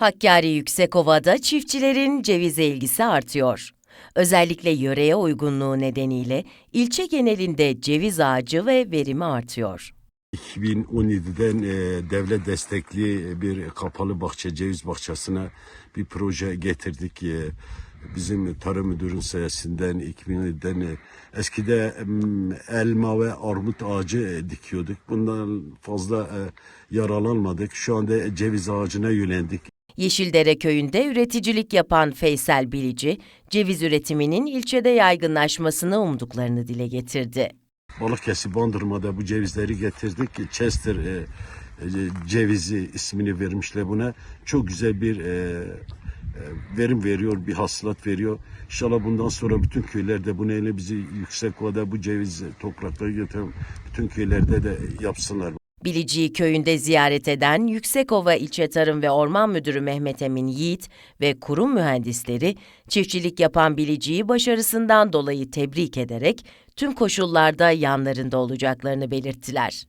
Hakkari Yüksekova'da çiftçilerin cevize ilgisi artıyor. Özellikle yöreye uygunluğu nedeniyle ilçe genelinde ceviz ağacı ve verimi artıyor. 2017'den e, devlet destekli bir kapalı bahçe, ceviz bahçesine bir proje getirdik. E, bizim tarım müdürün sayesinden 2017'den e, eskide em, elma ve armut ağacı e, dikiyorduk. Bundan fazla e, yaralanmadık. Şu anda ceviz ağacına yöneldik. Yeşildere köyünde üreticilik yapan Feysel Bilici, ceviz üretiminin ilçede yaygınlaşmasını umduklarını dile getirdi. Balıkesir Bandırma'da bu cevizleri getirdik. Chester e, e, cevizi ismini vermişler buna. Çok güzel bir e, e, verim veriyor, bir hasılat veriyor. İnşallah bundan sonra bütün köylerde bu neyle bizi yüksek ovada bu ceviz toprakları getiren bütün köylerde de yapsınlar. Bilici'yi köyünde ziyaret eden Yüksekova İlçe Tarım ve Orman Müdürü Mehmet Emin Yiğit ve kurum mühendisleri çiftçilik yapan Bilici'yi başarısından dolayı tebrik ederek tüm koşullarda yanlarında olacaklarını belirttiler.